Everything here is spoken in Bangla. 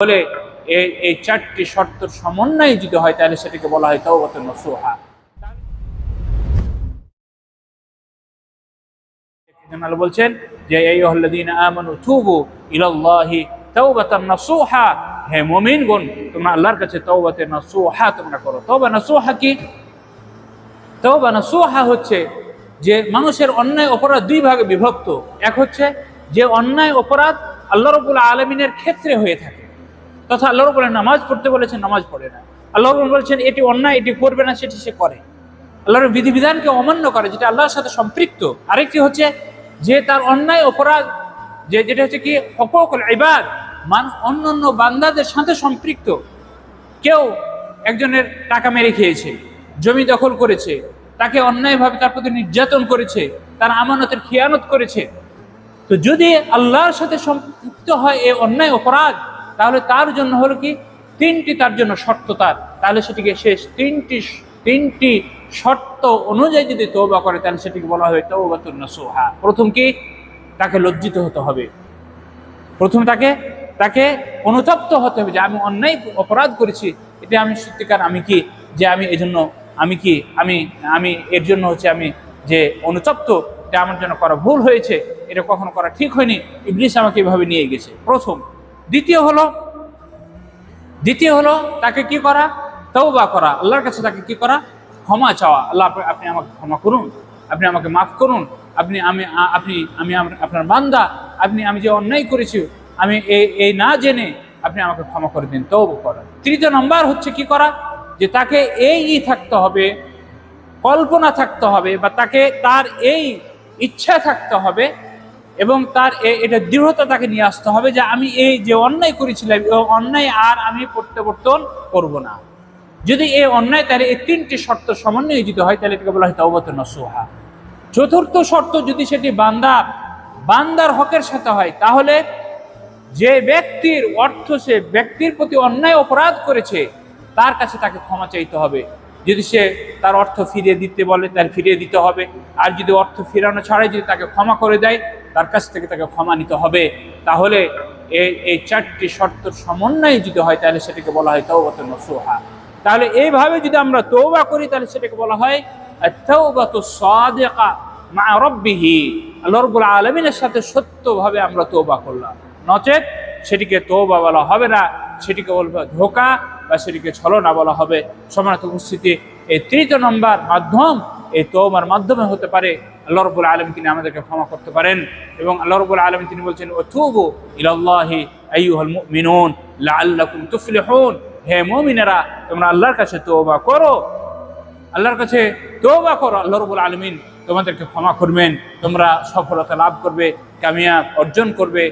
বলে এই চারটি শর্তের সমন্বয়ে যদি হয় তাহলে সেটাকে বলা হয় তওবাতুন নসুহা। আল্লাহ বলছেন যে এই আমানু তুবু ইলাল্লাহি তাওবাতান নাসুহা। হে মুমিনগণ, তোমরা আল্লাহর কাছে তওবাতে নাসুহা তোমরা করো। তওবা নাসুহা কি? তওবা নাসুহা হচ্ছে যে, মানুষের অন্যায় অপরাধ দুই ভাগে বিভক্ত। এক হচ্ছে যে, অন্যায় অপরাধ আল্লাহ রবুল আলমিনের ক্ষেত্রে হয়ে থাকে। তথা আল্লাহ রবুল নামাজ পড়তে বলেছেন, নামাজ পড়ে না। আল্লাহ বলেছেন, এটি অন্যায়, এটি করবে না, সেটি সে করে। আল্লাহর বিধিবিধানকে অমান্য করে, যেটা আল্লাহর সাথে সম্পৃক্ত। আরেকটি হচ্ছে যে তার অন্যায়, অপরাধ, যে যেটা হচ্ছে কি হকল ইবাদ, মান অন্য অন্য বান্দাদের সাথে সম্পৃক্ত। কেউ একজনের টাকা মেরে খেয়েছে, জমি দখল করেছে, তাকে অন্যায়ভাবে তার প্রতি নির্যাতন করেছে, তার আমানতের খেয়ানত করেছে। তো যদি আল্লাহর সাথে সম্পৃক্ত হয় এ অন্যায়, অপরাধ তাহলে তার জন্য হলো কি? তিনটি তার জন্য শর্ত তার। তাহলে সেটিকে শেষ। তিনটি তিনটি শর্ত অনুযায়ী যদি তৌবা করে, তাহলে সেটিকে বলা হয় তৌবাতুন নাসুহা। প্রথম কি? তাকে লজ্জিত হতে হবে। প্রথম তাকে তাকে অনুতপ্ত হতে হবে যে আমি অন্যায় অপরাধ করেছি এটা আমি সত্যিকার আমি কি? যে আমি এজন্য, আমি কি? আমি আমি এর জন্য হচ্ছে আমি যে অনুতপ্ত, এটা আমার জন্য করা ভুল হয়েছে, এটা কখনো করা ঠিক হয়নি। ইবলিস আমাকে এভাবে নিয়ে গেছে। প্রথম দ্বিতীয় হলো দ্বিতীয় হলো তাকে কি করা? তওবা করা। আল্লাহর কাছে তাকে কি করা? ক্ষমা চাওয়া। আল্লাহ, আপনি- আপনি আমাকে ক্ষমা করুন, আপনি আমাকে মাফ করুন, আপনি, আমি আপনি, আমি আপনার বান্দা, আপনি, আমি যে অন্যায় করেছি, আমি এই এই না জেনে আপনি আমাকে ক্ষমা করে দিন তৌবা করা। তৃতীয় নম্বর হচ্ছে কি করা? যে তাকে এই থাকতে হবে, কল্পনা থাকতে হবে, বা তাকে তার এই ইচ্ছা থাকতে হবে এবং তার এটা দৃঢ়তা তাকে নিয়ে আসতে হবে যে আমি এই যে অন্যায় করেছিলাম অন্যায় আর আমি প্রত্যাবর্তন করব না। যদি এই অন্যায়, তাহলে এই তিনটি শর্ত সমন্বয়ে যদি হয়, তাহলে এটাকে বলা হয় তওবাত নসুহা। চতুর্থ শর্ত যদি সেটি বান্দা বান্দার হকের সাথে হয়, তাহলে যে ব্যক্তির অর্থ সে ব্যক্তির প্রতি অন্যায় অপরাধ করেছে, তার কাছে তাকে ক্ষমা চাইতে হবে। যদি সে তার অর্থ ফিরিয়ে দিতে বলে তার ফিরিয়ে দিতে হবে। আর যদি অর্থ ফিরানো ছাড়াই যদি তাকে ক্ষমা করে দেয় তার কাছ থেকে তাকে ক্ষমা নিতে হবে। তাহলে এই এই চারটি শর্ত সমন্বয়ে যদি হয়, তাহলে সেটাকে বলা হয় তৌবাত নসুহা। তাহলে এইভাবে যদি আমরা তৌবা করি, তাহলে সেটাকে বলা হয় তৌবাত সাদিকা মা রব্বিহি। আল্লাহ রব্বুল আলমিনের সাথে সত্যভাবে আমরা তৌবা করলাম। নচেত সেটিকে তৌবা বলা হবে না, সেটিকে বলবে ধোকা বা সেটিকে ছলনা বলা হবে। সমানত উপস্থিতি, এই তৃতীয় নম্বর মাধ্যম, এই তৌবার মাধ্যমে হতে পারে আল্লাহ রবুল আলম তিনি আমাদেরকে ক্ষমা করতে পারেন এবং আল্লাহ রবুল আলম তিনি বলছেন ও থুবু ইলাল্লাহি আইয়ুহাল মুমিনুন লাআল্লাকুম তুফলিহুন। হে মুমিনেরা, তোমরা আল্লাহর কাছে তৌবা করো। আল্লাহর কাছে তৌবা করো। আল্লাহ রবুল আলমিন তোমাদেরকে ক্ষমা করবেন। তোমরা সফলতা লাভ করবে, কামিয়াব অর্জন করবে।